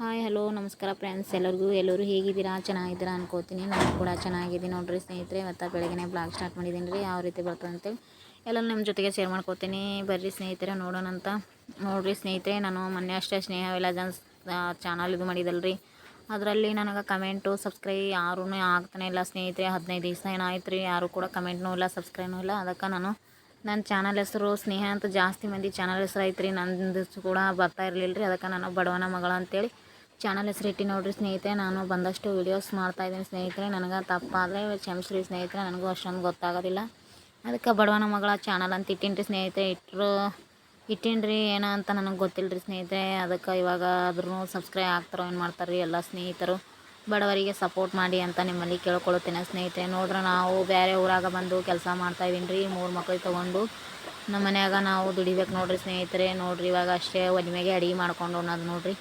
Hi, hello, ನಮಸ್ಕಾರ friends ಎಲ್ಲರಿಗೂ, ಎಲ್ಲರೂ ಹೇಗಿದ್ದೀರಾ? ಚೆನ್ನಾಗಿದ್ದೀರಾ ಅನ್ಕೋತೀನಿ. ನಾನು ಕೂಡ ಚೆನ್ನಾಗಿದ್ದೀನಿ. ನೋಡಿರಿ ಸ್ನೇಹಿತರೆ ಮತ್ತು ಬೆಳಗ್ಗೆ ಬ್ಲಾಗ್ ಸ್ಟಾರ್ಟ್ ಮಾಡಿದ್ದೀನಿ ರೀ. ಯಾವ ರೀತಿ ಬರ್ತದೆ ಅಂತೇಳಿ ಎಲ್ಲ ನಿಮ್ಮ ಜೊತೆಗೆ ಶೇರ್ ಮಾಡ್ಕೋತೀನಿ. ಬರ್ರಿ ಸ್ನೇಹಿತರೆ, ನೋಡೋಣ ಅಂತ. ನೋಡಿರಿ ಸ್ನೇಹಿತರೆ, ನಾನು ಮೊನ್ನೆ ಅಷ್ಟೇ ಸ್ನೇಹ ವಿಲಾಜನ್ಸ್ ಚಾನಲ್ ಇದು ಮಾಡಿದಲ್ರಿ. ಅದರಲ್ಲಿ ನನಗೆ ಕಮೆಂಟು ಸಬ್ಸ್ಕ್ರೈಬ್ ಯಾರೂ ಆಗ್ತಾನೆ ಇಲ್ಲ ಸ್ನೇಹಿತರೆ. ಹದಿನೈದು ದಿವಸ ಏನಾಯ್ತು ರೀ? ಯಾರೂ ಕೂಡ ಕಮೆಂಟ್ನೂ ಇಲ್ಲ ಸಬ್ಸ್ಕ್ರೈಬ್ನೂ ಇಲ್ಲ. ಅದಕ್ಕೆ ನಾನು ನನ್ನ ಚಾನಲ್ ಹೆಸರು ಸ್ನೇಹ ಅಂತ ಜಾಸ್ತಿ ಮಂದಿ ಚಾನಲ್ ಹೆಸರು ಐತ್ರಿ ನಂದು ಕೂಡ ಬರ್ತಾ ಇರಲಿಲ್ಲ ರೀ ಅದಕ್ಕೆ ನಾನು ಬಡವನ ಮಗಳ ಅಂತೇಳಿ ಚಾನಲ್ ಹೆಸರು ಇಟ್ಟು ನೋಡಿರಿ ಸ್ನೇಹಿತರೆ, ನಾನು ಬಂದಷ್ಟು ವೀಡಿಯೋಸ್ ಮಾಡ್ತಾಯಿದ್ದೀನಿ ಸ್ನೇಹಿತರೆ. ನನಗೆ ತಪ್ಪಾದರೆ ಕ್ಷಮಿಸ್ರಿ ಸ್ನೇಹಿತರೆ, ನನಗೂ ಅಷ್ಟೊಂದು ಗೊತ್ತಾಗೋದಿಲ್ಲ. ಅದಕ್ಕೆ ಬಡವನ ಮಗಳ ಚಾನಲ್ ಅಂತ ಇಟ್ಟೀನಿ ಸ್ನೇಹಿತರೆ. ಇಟ್ಟರು ಇಟ್ಟಿನ್ರಿ ಏನೋ ಅಂತ ನನಗೆ ಗೊತ್ತಿಲ್ಲ ರೀ ಸ್ನೇಹಿತರೆ. ಅದಕ್ಕೆ ಇವಾಗ ಅದ್ರೂ ಸಬ್ಸ್ಕ್ರೈಬ್ ಆಗ್ತಾರೋ ಏನು ಮಾಡ್ತಾರೆ ರೀ ಎಲ್ಲ ಸ್ನೇಹಿತರು. ಬಡವರಿಗೆ ಸಪೋರ್ಟ್ ಮಾಡಿ ಅಂತ ನಿಮ್ಮಲ್ಲಿ ಕೇಳ್ಕೊಳ್ತೇನೆ ಸ್ನೇಹಿತರೆ. ನೋಡ್ರೆ ನಾವು ಬೇರೆ ಊರಾಗ ಬಂದು ಕೆಲಸ ಮಾಡ್ತಾಯಿದ್ದೀನಿ ರೀ ಮೂರು ಮಕ್ಳು ತೊಗೊಂಡು ನಮ್ಮ ಮನೆಯಾಗ ನಾವು ದುಡಿಬೇಕು ನೋಡಿರಿ ಸ್ನೇಹಿತರೆ. ನೋಡಿರಿ ಇವಾಗ ಅಷ್ಟೇ ಒಲಿಮೆಗೆ ಅಡುಗೆ ಮಾಡ್ಕೊಂಡು ಅನ್ನೋದು ನೋಡಿರಿ.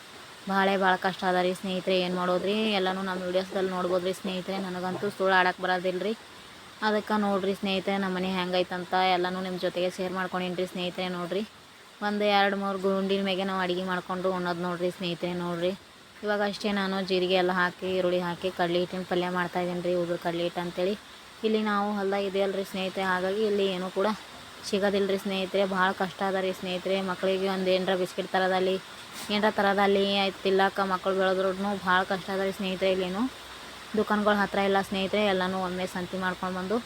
ಭಾಳ ಭಾಳ ಕಷ್ಟ ಅದ ರೀ ಸ್ನೇಹಿತರೆ, ಏನು ಮಾಡೋದ್ರಿ? ಎಲ್ಲನೂ ನಮ್ಮ ವೀಡಿಯೋಸ್ದಲ್ಲಿ ನೋಡ್ಬೋದು ರೀ ಸ್ನೇಹಿತರೆ, ನನಗಂತೂ ಸುಳ್ಳು ಆಡಕ್ಕೆ ಬರೋದಿಲ್ಲ ರೀ ಅದಕ್ಕೆ ನೋಡಿರಿ ಸ್ನೇಹಿತರೆ, ನಮ್ಮ ಮನೆ ಹೆಂಗೈತಂತ ಎಲ್ಲನೂ ನಿಮ್ಮ ಜೊತೆಗೆ ಶೇರ್ ಮಾಡ್ಕೊಂಡೀನಿ ರೀ ಸ್ನೇಹಿತರೆ, ನೋಡಿರಿ. ಒಂದು ಎರಡು ಮೂರು ಗುಂಡಿನ ಮೇಲೆ ನಾವು ಅಡುಗೆ ಮಾಡಿಕೊಂಡು ಉಣ್ಣೋದು ನೋಡಿರಿ ಸ್ನೇಹಿತರೆ, ನೋಡಿರಿ. ಇವಾಗ ಅಷ್ಟೇ ನಾನು ಜೀರಿಗೆ ಎಲ್ಲ ಹಾಕಿ, ಈರುಳ್ಳಿ ಹಾಕಿ, ಕಡಲೆ ಹಿಟ್ಟಿನ ಪಲ್ಯ ಮಾಡ್ತಾಯಿದ್ದೀನಿ ರೀ, ಉದುರು ಕಡಲೆ ಹಿಟ್ಟು ಅಂತೇಳಿ. ಇಲ್ಲಿ ನಾವು ಹೊಲ್ದಾಗ ಇದೆಯಲ್ಲ ರೀ ಸ್ನೇಹಿತರೆ, ಹಾಗಾಗಿ ಇಲ್ಲಿ ಏನೂ ಕೂಡ ಸಿಗೋದಿಲ್ಲ ರೀ ಸ್ನೇಹಿತರೆ, ಭಾಳ ಕಷ್ಟ ಅದ ರೀ ಸ್ನೇಹಿತರೆ. ಮಕ್ಕಳಿಗೆ ಒಂದು ಏನರ ಬಿಸ್ಕಿಟ್ ತರೋದಲ್ಲಿ, ಏನರ ತರೋದಲ್ಲಿ ಆಯ್ತು ತಿಲ್ಲಕ್ಕ ಮಕ್ಕಳು ಬೆಳೆದ್ರೂ ಭಾಳ ಕಷ್ಟ ಅದ ರೀ ಸ್ನೇಹಿತರೆ ಇಲ್ಲೇನು. ದುಕಾನ್ಗಳ ಹತ್ತಿರ ಇಲ್ಲ ಸ್ನೇಹಿತರೆ, ಎಲ್ಲನೂ ಒಮ್ಮೆ ಸಂತಿ ಮಾಡ್ಕೊಂಡು ಬಂದು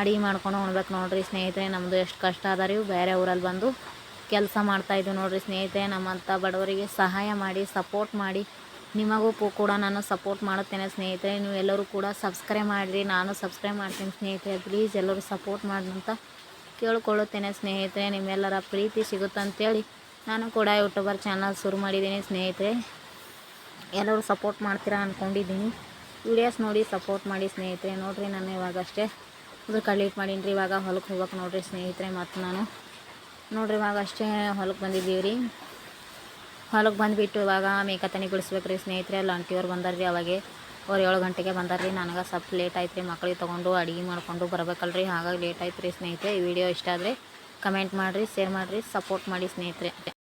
ಅಡುಗೆ ಮಾಡ್ಕೊಂಡು ಉಣ್ಬೇಕು ನೋಡಿರಿ ಸ್ನೇಹಿತರೆ. ನಮ್ಮದು ಎಷ್ಟು ಕಷ್ಟ ಅದ ರೀ, ಬೇರೆ ಊರಲ್ಲಿ ಬಂದು ಕೆಲಸ ಮಾಡ್ತಾಯಿದ್ವಿ ನೋಡಿರಿ ಸ್ನೇಹಿತರೆ. ನಮ್ಮಂಥ ಬಡವರಿಗೆ ಸಹಾಯ ಮಾಡಿ ಸಪೋರ್ಟ್ ಮಾಡಿ, ನಿಮಗೂ ಕೂಡ ನಾನು ಸಪೋರ್ಟ್ ಮಾಡುತ್ತೇನೆ ಸ್ನೇಹಿತರೆ. ನೀವು ಎಲ್ಲರೂ ಕೂಡ ಸಬ್ಸ್ಕ್ರೈಬ್ ಮಾಡಿರಿ, ನಾನು ಸಬ್ಸ್ಕ್ರೈಬ್ ಮಾಡ್ತೀನಿ ಸ್ನೇಹಿತರೆ. ಪ್ಲೀಸ್ ಎಲ್ಲರೂ ಸಪೋರ್ಟ್ ಮಾಡಿ ಅಂತ ಕೇಳ್ಕೊಳ್ಳುತ್ತೇನೆ ಸ್ನೇಹಿತರೆ, ನಿಮ್ಮೆಲ್ಲರ ಪ್ರೀತಿ ಸಿಗುತ್ತಂತೇಳಿ ನಾನು ಕೂಡ ಯೂಟ್ಯೂಬರ್ ಚಾನಲ್ ಶುರು ಮಾಡಿದ್ದೀನಿ ಸ್ನೇಹಿತರೆ. ಎಲ್ಲರೂ ಸಪೋರ್ಟ್ ಮಾಡ್ತೀರಾ ಅಂದ್ಕೊಂಡಿದ್ದೀನಿ ವಿಡಿಯೋಸ್ ನೋಡಿ ಸಪೋರ್ಟ್ ಮಾಡಿ ಸ್ನೇಹಿತರೆ. ನೋಡಿರಿ, ನಾನು ಇವಾಗಷ್ಟೇ ಅದು ಕಡ್ಲಿಟ್ಟು ಮಾಡೀನಿ ರೀ ಇವಾಗ ಹೊಲಕ್ಕೆ ಹೋಗ್ಬೇಕು ನೋಡಿರಿ ಸ್ನೇಹಿತರೆ ಮತ್ತು ನಾನು. ನೋಡಿರಿ, ಇವಾಗ ಅಷ್ಟೇ ಹೊಲಕ್ಕೆ ಬಂದಿದ್ದೀವಿ ರೀ ಹೊಲಕ್ಕೆ ಬಂದುಬಿಟ್ಟು ಇವಾಗ ಮೇಕತನಿ ಬಿಡಿಸ್ಬೇಕು ರೀ ಸ್ನೇಹಿತರೆ ಅಲ್ಲಿ ಅಂಟಿಯವ್ರು ರೀ ಅವಾಗೆ. ಅವ್ರು ಏಳು ಗಂಟೆಗೆ ಬಂದಾರ್ರಿ, ನನಗೆ ಸ್ವಲ್ಪ ಲೇಟ್ ಆಯ್ತು ರೀ ಮಕ್ಳಿಗೆ ತೊಗೊಂಡು ಅಡುಗೆ ಮಾಡಿಕೊಂಡು ಬರಬೇಕಲ್ರಿ, ಹಾಗಾಗಿ ಲೇಟ್ ಆಯ್ತು ರೀ ಸ್ನೇಹಿತರೆ. ಈ ವಿಡಿಯೋ ಇಷ್ಟ ಆದರೆ ಕಮೆಂಟ್ ಮಾಡಿರಿ ಶೇರ್ ಮಾಡಿರಿ ಸಪೋರ್ಟ್ ಮಾಡಿ ಸ್ನೇಹಿತರೆ.